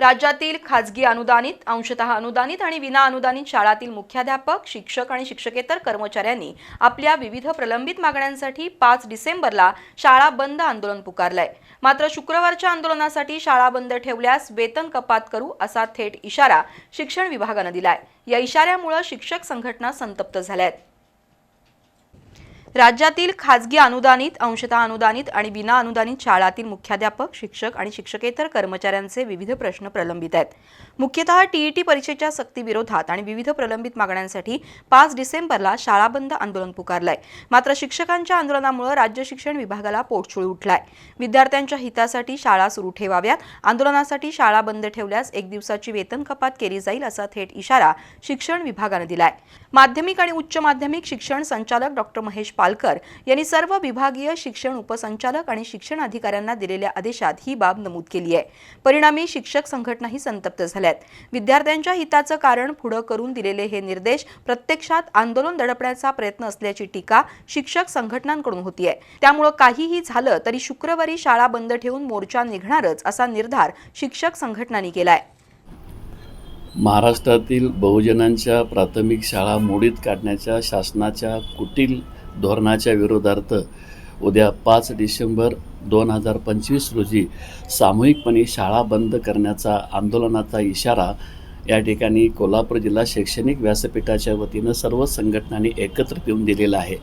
राज्यातील खाजगी अनुदानित अंशतः अनुदानित आणि विना अनुदानित शाळातील मुख्याध्यापक शिक्षक आणि शिक्षकेतर कर्मचाऱ्यांनी आपल्या विविध प्रलंबित मागण्यांसाठी पाच डिसेंबरला शाळा बंद आंदोलन पुकारलंय. मात्र शुक्रवारच्या आंदोलनासाठी शाळा बंद ठेवल्यास वेतन कपात करू असा थेट इशारा शिक्षण विभागानं दिलाय. या इशाऱ्यामुळे शिक्षक संघटना संतप्त झाल्या आहेत राज्यातील खाजगी अनुदानित अंशतः अनुदानित आणि विना अनुदानित शाळातील मुख्याध्यापक शिक्षक आणि शिक्षकेतर कर्मचाऱ्यांचे विविध प्रश्न प्रलंबित आहेत. मुख्यतः टीईटी परीक्षेच्या सक्तीविरोधात आणि विविध प्रलंबित मागण्यांसाठी पाच डिसेंबरला शाळा बंद आंदोलन पुकारलंय. मात्र शिक्षकांच्या आंदोलनामुळे राज्य शिक्षण विभागाला पोटछुळ उठलाय. विद्यार्थ्यांच्या हितासाठी शाळा सुरू ठेवाव्यात. आंदोलनासाठी शाळा बंद ठेवल्यास एक दिवसाची वेतन कपात केली जाईल असा थेट इशारा शिक्षण विभागानं दिलाय. माध्यमिक आणि उच्च माध्यमिक शिक्षण संचालक डॉक्टर महेश पालकर यांनी सर्व विभागीय शिक्षण उपसंचालक आणि शिक्षण अधिकाऱ्यांना दिलेल्या आदेशात ही बाब नमूद केली आहे. परिणामी शिक्षक संघटनाही संतप्त झाल्यात. विद्यार्थ्यांच्या हिताचं कारण पुढं करून दिलेले हे निर्देश प्रत्यक्षात आंदोलन दडपण्याचा प्रयत्न असल्याची टीका शिक्षक संघटनांकडून होतीये. त्यामुळं काहीही झालं तरी शुक्रवारी शाळा बंद ठेवून मोर्चा निघणारच असा निर्धार शिक्षक संघटनांनी केलाय. महाराष्ट्रातील बहुजनांच्या प्राथमिक शाळा मोडीत काढण्याच्या शासनाच्या कुटील धोरणाच्या विरोधार्थ उद्या पाच डिसेंबर दोन हजार पंचवीस रोजी सामूहिकपणे शाळा बंद करण्याचा आंदोलनाचा इशारा या ठिकाणी कोल्हापूर जिल्हा शैक्षणिक व्यासपीठाच्या वतीनं सर्व संघटनांनी एकत्र येऊन दिलेला आहे.